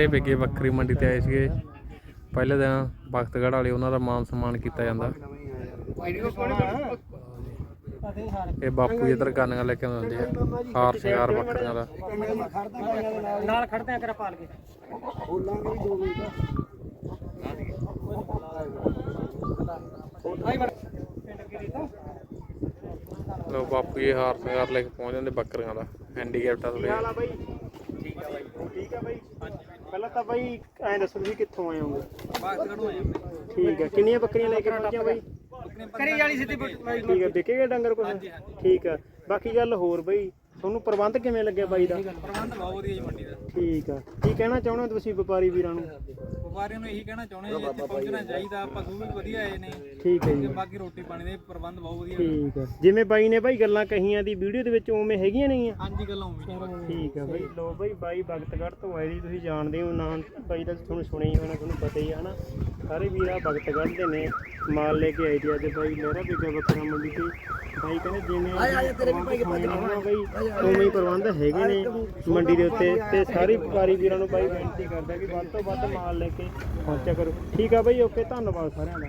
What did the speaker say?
ਇਹ ਵਿਗੇ ਬੱਕਰੀ ਮੰਡੀ ਤੇ ਆਏ ਸੀਗੇ। ਪਹਿਲੇ ਦਿਨ ਬਖਤਗੜ੍ਹ ਵਾਲੇ ਉਹਨਾਂ ਦਾ ਮਾਨ ਸਨਮਾਨ ਕੀਤਾ ਜਾਂਦਾ। ਇਹ ਬਾਪੂ ਜੀ ਇਧਰ ਗਾਨੀਆਂ ਲੈ ਕੇ ਆਉਂਦੇ ਆ। ਹਾਰ ਸ਼ਿੰਗਾਰ ਬੱਕਰੀਆਂ ਦਾ। ਨਾਲ ਖੜਦੇ ਆ ਕਰ ਪਾਲ ਕੇ। ਲੋ ਬਾਪੂ ਜੀ ਹਾਰ ਸ਼ਿੰਗਾਰ ਲੈ ਕੇ ਪਹੁੰਚ ਜਾਂਦੇ ਬੱਕਰੀਆਂ ਦਾ। ਹੈਂਡੀਕੈਪਟ ਆ ਠੀਕ ਆ ਬਾਈ। ਠੀਕ ਆ ਬਾਈ। ਪਹਿਲਾਂ ਤਾਂ ਬਾਈ ਐਂ ਦੱਸੋ ਵੀ ਕਿੱਥੋਂ ਆਏ ਹੋਗੇ? ਠੀਕ ਆ। ਕਿੰਨੀਆਂ ਬੱਕਰੀਆਂ ਲੈ ਕੇ ਪਹੁੰਚਿਆ ਬਾਈ? ਕਰੀ ਵਾਲੀ ਸਿੱਧੀ ਠੀਕ ਆ। ਵਿਕੇਗਾ ਡੰਗਰ ਕੁਛ? ਠੀਕ ਆ। ਬਾਕੀ ਗੱਲ ਹੋਰ ਬਾਈ ਤੁਹਾਨੂੰ ਪ੍ਰਬੰਧ ਕਿਵੇਂ ਲੱਗਿਆ ਬਾਈ ਦਾ? ਪ੍ਰਬੰਧ ਬਹੁਤ ਵਧੀਆ ਜੀ ਮੰਡੀ ਦਾ। ਠੀਕ ਆ। ਕੀ ਕਹਿਣਾ ਚਾਹੁੰਦੇ ਹੋ ਤੁਸੀਂ ਵਪਾਰੀ ਵੀਰਾਂ ਨੂੰ? ਵਪਾਰੀਆਂ ਨੂੰ ਇਹੀ ਕਹਿਣਾ ਚਾਹੁੰਦੇ ਜੀ ਇੱਥੇ ਪਹੁੰਚਣਾ ਚਾਹੀਦਾ ਪਸ਼ੂ ਵੀ ਵਧੀਆ ਆਏ ਨੇ। ਠੀਕ ਹੈ ਜੀ। ਬਾਕੀ ਰੋਟੀ ਪਾਣੀ ਦੇ ਪ੍ਰਬੰਧ ਬਹੁਤ ਵਧੀਆ ਠੀਕ ਆ। ਜਿਵੇਂ ਬਾਈ ਨੇ ਬਾਈ ਗੱਲਾਂ ਕਹੀਆਂ ਦੀ ਵੀਡੀਓ ਦੇ ਵਿੱਚ ਉਵੇਂ ਹੈਗੀਆਂ ਨਹੀਂ ਆ ਹਾਂਜੀ ਗੱਲਾਂ ਨੇ ਠੀਕ ਆ ਬਾਈ। ਲੋ ਬਾਈ ਬਾਈ ਭਗਤਗੜ੍ਹ ਤੋਂ ਆਏ ਜੀ ਤੁਸੀਂ ਜਾਣਦੇ ਹੋ ਨਾਂ ਬਾਈ ਦਾ ਤੁਹਾਨੂੰ ਸੁਣਿਆ ਹੀ ਹੋਣਾ ਤੁਹਾਨੂੰ ਪਤਾ ਹੀ ਹੈ ਹਨਾ? ਸਾਰੇ ਵੀਰਾ ਭਗਤਗੜ੍ਹ ਦੇ ਨੇ ਮਾਲ ਲੈ ਕੇ ਆਏ ਜੀ ਅੱਜ ਬਾਈ ਲਹਿਰਾ ਬੀਜਾ ਬੱਕਰਾ ਮੰਡੀ ਤੇ ਬਾਈ ਕਹਿੰਦੇ ਜਿਵੇਂ ਆਇਆ ਤੇਰੇ ਵੀ ਭਾਈ ਬਾਈ ਉਵੇਂ ਹੀ ਪ੍ਰਬੰਧ ਹੈਗੇ ਨੇ ਮੰਡੀ ਦੇ ਉੱਤੇ। ਤੇ ਸਾਰੇ ਵਪਾਰੀ ਵੀਰਾਂ ਨੂੰ ਬਾਈ ਬੇਨਤੀ ਕਰਦਾ ਕਿ ਵੱਧ ਤੋਂ ਵੱਧ ਮਾਲ ਲੈ ਕੇ ਪਹੁੰਚਿਆ ਕਰੋ। ਠੀਕ ਆ ਬਾਈ ਓਕੇ ਧੰਨਵਾਦ ਸਾਰਿਆਂ ਦਾ।